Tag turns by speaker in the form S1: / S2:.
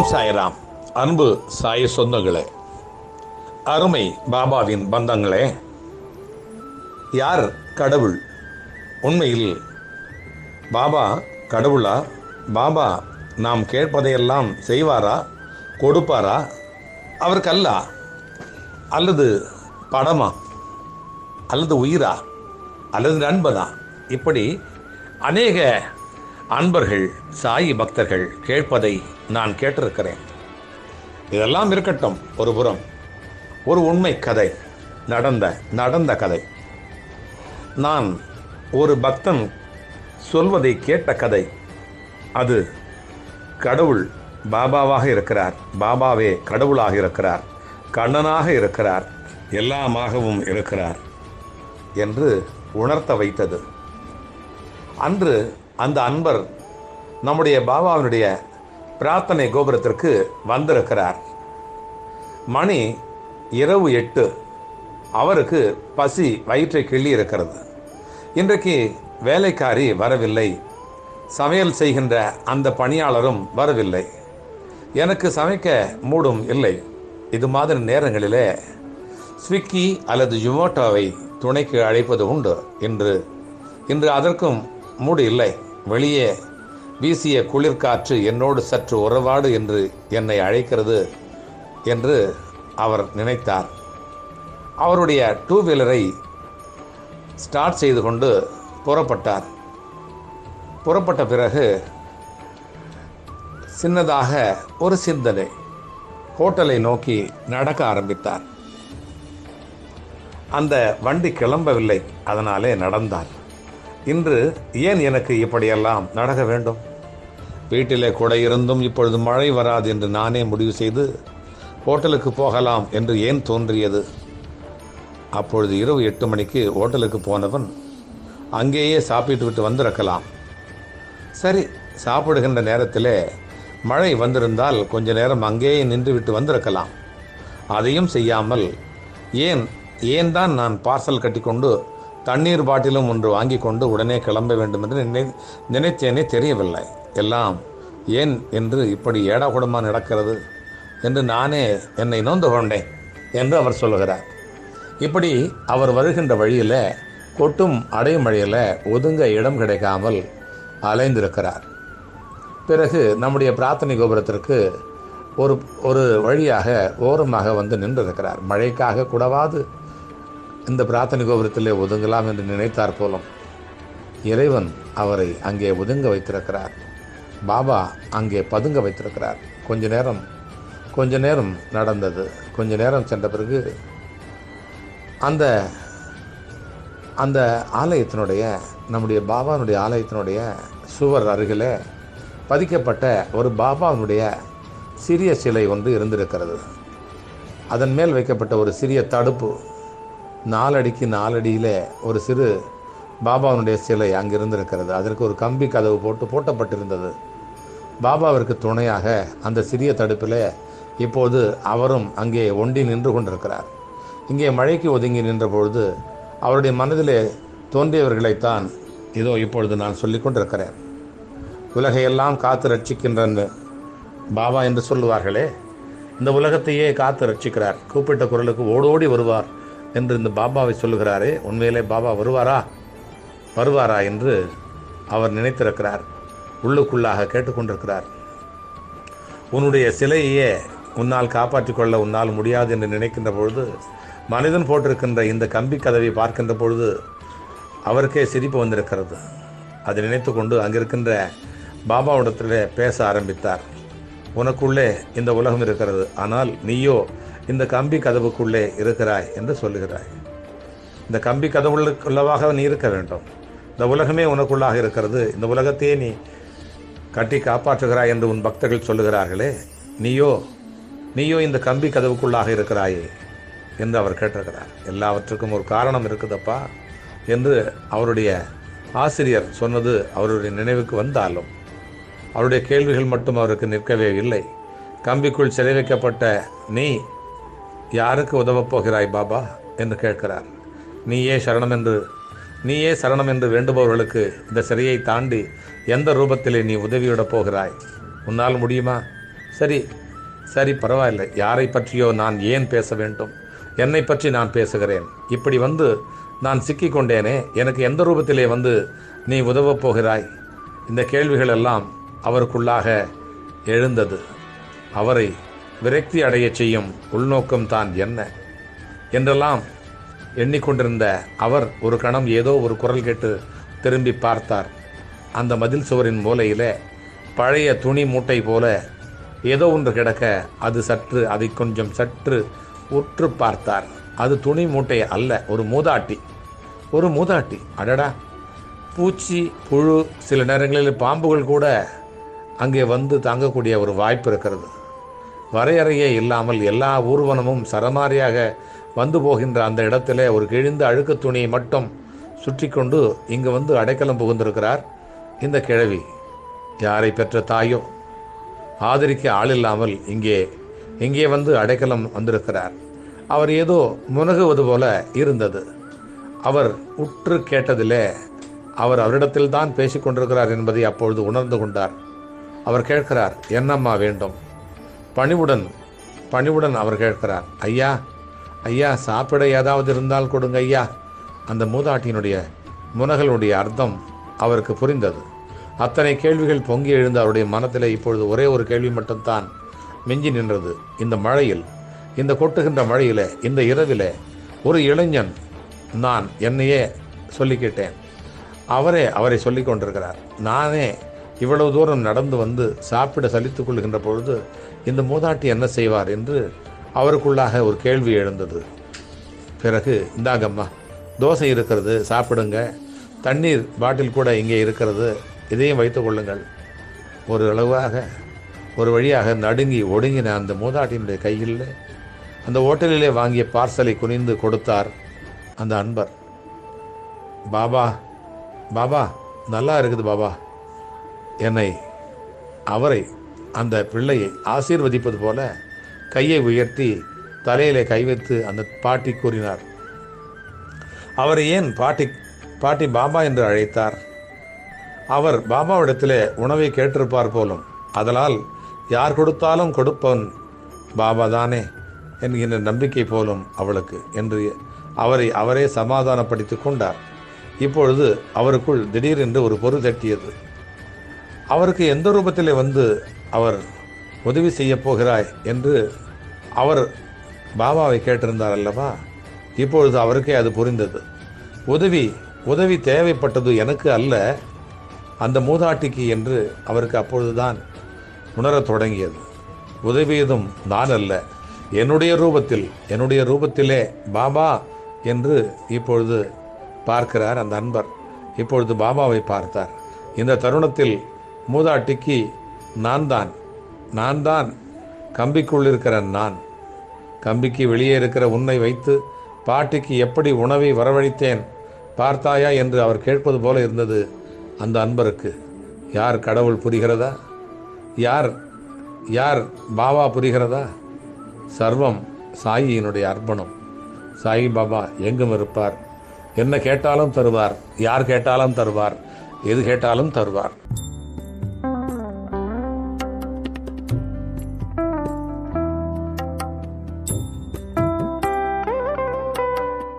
S1: ஓம் சாய்ராம். அன்பு சாய சொந்தங்களே அருமை பாபாவின் பந்தங்களே யார் கடவுள்? உண்மையில் பாபா கடவுளா? பாபா நாம் கேட்பதையெல்லாம் செய்வாரா? கொடுப்பாரா? அவருக்கல்லா அல்லது படமா? அல்லது உயிரா? அல்லது நண்பனா? இப்படி அநேக அன்பர்கள் சாயி பக்தர்கள் கேட்பதை நான் கேட்டிருக்கிறேன். இதெல்லாம் இருக்கட்டும் ஒரு புறம். ஒரு உண்மை கதை நடந்த நடந்த கதை. நான் ஒரு பக்தன் சொல்வதை கேட்ட கதை. அது கடவுள் பாபாவாக இருக்கிறார். பாபாவே கடவுளாக இருக்கிறார். கண்ணனாக இருக்கிறார். எல்லாமாகவும் இருக்கிறார் என்று உணர்த்த வைத்தது. அன்று அந்த அன்பர் நம்முடைய பாபாவினுடைய பிரார்த்தனை கோபுரத்திற்கு வந்திருக்கிறார். மணி இரவு எட்டு. அவருக்கு பசி வயிற்றை கிள்ளி இருக்கிறது. இன்றைக்கு வேலைக்காரி வரவில்லை. சமையல் செய்கின்ற அந்த பணியாளரும் வரவில்லை. எனக்கு சமைக்க மூடும் இல்லை. இது மாதிரி நேரங்களிலே ஸ்விக்கி அல்லது ஜொமோட்டோவை துணைக்கு அழைப்பது உண்டு என்று இன்று அதற்கும் மூடு இல்லை. வெளியே வீசிய குளிர்காற்று என்னோடு சற்று உறவாடு என்று என்னை அழைக்கிறது என்று அவர் நினைத்தார். அவருடைய டூ வீலரை ஸ்டார்ட் செய்து கொண்டு புறப்பட்டார். புறப்பட்ட பிறகு சின்னதாக ஒரு சிந்தனை ஹோட்டலை நோக்கி நடக்க ஆரம்பித்தார். அந்த வண்டி கிளம்பவில்லை அதனாலே நடந்தார் இன்று ஏன் எனக்கு இப்படியெல்லாம் நடக்க வேண்டும்? வீட்டிலே கூட இருந்தும் இப்பொழுது மழை வராது என்று நானே முடிவு செய்து ஹோட்டலுக்கு போகலாம் என்று ஏன் தோன்றியது? அப்பொழுது இரவு எட்டு மணிக்கு ஹோட்டலுக்கு போனவன் அங்கேயே சாப்பிட்டு விட்டு வந்திருக்கலாம். சரி சாப்பிடுகின்ற நேரத்திலே மழை வந்திருந்தால் கொஞ்ச நேரம் அங்கேயே நின்று விட்டு வந்திருக்கலாம். அதையும் செய்யாமல் ஏன் ஏன் தான் நான் பார்சல் கட்டிக்கொண்டு தண்ணீர் பாட்டிலும் ஒன்று வாங்கி கொண்டு உடனே கிளம்ப வேண்டும் என்று நினை நினைத்தேனே தெரியவில்லை. எல்லாம் ஏன் என்று இப்படி ஏடாகுடமாக நடக்கிறது? என்று நானே என்னை நொந்து கொண்டேன் என்று அவர் சொல்லுகிறார். இப்படி அவர் வருகின்ற வழியில் கொட்டும் அடைமழையில் ஒதுங்க இடம் கிடைக்காமல் அலைந்திருக்கிறார். பிறகு நம்முடைய பிரார்த்தனை கோபுரத்திற்கு ஒரு ஒரு வழியாக ஓரமாக வந்து நின்றிருக்கிறார். மழைக்காக கூடவாது இந்த பிரார்த்தனை கோபுரத்திலே ஒதுங்கலாம் என்று நினைத்தார் போலும் இறைவன் அவரை அங்கே ஒதுங்க வைத்திருக்கிறார். பாபா அங்கே பதுங்க வைத்திருக்கிறார். கொஞ்ச நேரம் கொஞ்ச நேரம் நடந்தது. கொஞ்ச நேரம் சென்ற பிறகு அந்த அந்த ஆலயத்தினுடைய நம்முடைய பாபானுடைய ஆலயத்தினுடைய சுவர் அருகில் பதிக்கப்பட்ட ஒரு பாபாவினுடைய சிறிய சிலை ஒன்று இருந்திருக்கிறது. அதன் மேல் வைக்கப்பட்ட ஒரு சிறிய தடுப்பு நாலடிக்கு நாலடியில் ஒரு சிறு பாபாவினுடைய சிலை அங்கே இருந்திருக்கிறது. அதற்கு ஒரு கம்பி கதவு போட்டு போட்டப்பட்டிருந்தது. பாபாவிற்கு துணையாக அந்த சிறிய தடுப்பில் இப்போது அவரும் அங்கே ஒண்டி நின்று கொண்டிருக்கிறார். இங்கே மழைக்கு ஒதுங்கி நின்ற பொழுது அவருடைய மனதிலே தோன்றியவர்களைத்தான் இதோ இப்பொழுது நான் சொல்லி கொண்டிருக்கிறேன். உலகையெல்லாம் காத்து ரட்சிக்கின்றன்னு பாபா என்று சொல்லுவார்களே இந்த உலகத்தையே காத்து ரட்சிக்கிறார். கூப்பிட்ட குரலுக்கு ஓடோடி வருவார். என்று இந்த பாபாவை சொல்லுகிறாரே உண்மையிலே பாபா வருவாரா? வருவாரா என்று அவர் நினைத்திருக்கிறார். உள்ளுக்குள்ளாக கேட்டுக்கொண்டிருக்கிறார். உன்னுடைய சிலையே உன்னால் காப்பாற்றிக் கொள்ள உன்னால் முடியாது என்று நினைக்கின்ற பொழுது மனிதன் போட்டிருக்கின்ற இந்த கம்பி கதவை பார்க்கின்ற பொழுது அவருக்கே சிரிப்பு வந்திருக்கிறது. அதை நினைத்து கொண்டு அங்கிருக்கின்ற பாபாவிடத்தில் பேச ஆரம்பித்தார். உனக்குள்ளே இந்த உலகம் இருக்கிறது. ஆனால் நீயோ இந்த கம்பி கதவுக்குள்ளே இருக்கிறாய் என்று சொல்லுகிறாய். இந்த கம்பி கதவுக்குள்ளவாக நீ இருக்க வேண்டும். இந்த உலகமே உனக்குள்ளாக இருக்கிறது. இந்த உலகத்தையே நீ கட்டி காப்பாற்றுகிறாய் என்று உன் பக்தர்கள் சொல்லுகிறார்களே. நீயோ நீயோ இந்த கம்பி கதவுக்குள்ளாக இருக்கிறாயே என்று அவர் கேட்டிருக்கிறார். எல்லாவற்றுக்கும் ஒரு காரணம் இருக்குதப்பா என்று அவருடைய ஆசிரியர் சொன்னது அவருடைய நினைவுக்கு வந்தாலும் அவருடைய கேள்விகள் மட்டும் அவருக்கு நிற்கவே இல்லை. கம்பிக்குள் சிறை வைக்கப்பட்ட நீ யாருக்கு உதவப் போகிறாய் பாபா என்று கேட்கிறார். நீயே சரணம் என்று நீயே சரணம் என்று வேண்டுபவர்களுக்கு இந்த சிறையை தாண்டி எந்த ரூபத்திலே நீ உதவியிடப் போகிறாய்? உன்னால் முடியுமா? சரி சரி பரவாயில்லை. யாரை பற்றியோ நான் ஏன் பேச வேண்டும்? என்னை பற்றி நான் பேசுகிறேன். இப்படி வந்து நான் சிக்கிக்கொண்டேனே எனக்கு எந்த ரூபத்திலே வந்து நீ உதவப் போகிறாய்? இந்த கேள்விகள் எல்லாம் அவருக்குள்ளாக எழுந்தது. அவரை விரக்தி அடையச் செய்யும் உள்நோக்கம் தான் என்ன? என்றெல்லாம் எண்ணிக்கொண்டிருந்த அவர் ஒரு கணம் ஏதோ ஒரு குரல் கேட்டு திரும்பி பார்த்தார். அந்த மதில் சுவரின் மூலையில் பழைய துணி மூட்டை போல ஏதோ ஒன்று கிடக்க அது சற்று அதை கொஞ்சம் சற்று உற்று பார்த்தார். அது துணி மூட்டை அல்ல ஒரு மூதாட்டி. ஒரு மூதாட்டி. அடடா! பூச்சி புழு சில நேரங்களில் பாம்புகள் கூட அங்கே வந்து தாங்கக்கூடிய ஒரு வாய்ப்பு இருக்கிறது. வரையறையே இல்லாமல் எல்லா ஊர்வனமும் சரமாரியாக வந்து போகின்ற அந்த இடத்திலே ஒரு கிழிந்த அழுக்கு துணியை மட்டும் சுற்றி கொண்டு இங்கு வந்து அடைக்கலம் புகுந்திருக்கிறார். இந்த கிழவி யாரை பெற்ற தாயோ ஆதரிக்க ஆள் இல்லாமல் இங்கே இங்கே வந்து அடைக்கலம் வந்திருக்கிறார். அவர் ஏதோ முனகுவது போல இருந்தது. அவர் உற்று கேட்டதிலே அவர் அவரிடத்தில் தான் பேசிக்கொண்டிருக்கிறார் என்பதை அப்பொழுது உணர்ந்து கொண்டார். அவர் கேட்கிறார் என்னம்மா வேண்டும்? பணிவுடன் பணிவுடன் அவர் கேட்கிறார் ஐயா ஐயா சாப்பிட ஏதாவது இருந்தால் கொடுங்க ஐயா. அந்த மூதாட்டியினுடைய முனகளுடைய அர்த்தம் அவருக்கு புரிந்தது. அத்தனை கேள்விகள் பொங்கி எழுந்த அவருடைய மனத்தில் இப்பொழுது ஒரே ஒரு கேள்வி மட்டும்தான் மிஞ்சி நின்றது. இந்த மழையில் இந்த கொட்டுகின்ற மழையில் இந்த இரவில் ஒரு இளைஞன் நான் என்னையே சொல்லிக்கிட்டேன் அவரே அவரை சொல்லிக் கொண்டிருக்கிறார் நானே இவ்வளவு தூரம் நடந்து வந்து சாப்பிட சலித்துக் கொள்கின்ற பொழுது இந்த மூதாட்டி என்ன செய்வார் என்று அவருக்குள்ளாக ஒரு கேள்வி எழுந்தது. பிறகு இந்தாங்கம்மா தோசை இருக்கிறது சாப்பிடுங்க. தண்ணீர் பாட்டில் கூட இங்கே இருக்கிறது இதையும் வைத்துக் கொள்ளுங்கள். ஒரு அளவாக ஒரு வழியாக நடுங்கி ஒடுங்கின அந்த மூதாட்டியினுடைய கையில் அந்த ஓட்டலிலே வாங்கிய பார்சலை குனிந்து கொடுத்தார் அந்த அன்பர். பாபா பாபா நல்லா இருக்குது பாபா. என்னை அவரை அந்த பிள்ளையை ஆசீர்வதிப்பது போல கையை உயர்த்தி தலையிலே கை வைத்து அந்த பாட்டி கூறினார். அவரை ஏன் பாட்டி பாட்டி பாபா என்று அழைத்தார்? அவர் பாபாவிடத்திலே உணவை கேட்டிருப்பார் போலும். அதனால் யார் கொடுத்தாலும் கொடுப்பவன் பாபா தானே என்கின்ற நம்பிக்கை போலும் அவளுக்கு என்று அவரை அவரே சமாதானப்படுத்தி கொண்டார். இப்பொழுது அவருக்குள் திடீரென்று ஒரு பொருள் தட்டியது. அவருக்கு எந்த ரூபத்திலே வந்து அவர் உதவி செய்யப் போகிறாய் என்று அவர் பாபாவை கேட்டிருந்தார் அல்லவா? இப்பொழுது அவருக்கே அது புரிந்தது. உதவி உதவி தேவைப்பட்டது எனக்கு அல்ல அந்த மூதாட்டிக்கு என்று அவருக்கு அப்பொழுதுதான் உணரத் தொடங்கியது. உதவியதும் நான் அல்ல என்னுடைய ரூபத்தில் என்னுடைய ரூபத்திலே பாபா என்று இப்பொழுது பார்க்கிறார் அந்த அன்பர். இப்பொழுது பாபாவை பார்த்தார். இந்த தருணத்தில் மூதாட்டிக்கு நான் தான் நான் தான் கம்பிக்குள் இருக்கிற நான். கம்பிக்கு வெளியே இருக்கிற உன்னை வைத்து பாட்டிக்கு எப்படி உணவை வரவழைத்தேன் பார்த்தாயா என்று அவர் கேட்பது போல இருந்தது அந்த அன்பருக்கு. யார் கடவுள் புரிகிறதா? யார் யார் பாபா புரிகிறதா? சர்வம் சாயியினுடைய அர்ப்பணம். சாயி பாபா எங்கும் இருப்பார்? என்ன கேட்டாலும் தருவார் யார் கேட்டாலும் தருவார் எது கேட்டாலும் தருவார்.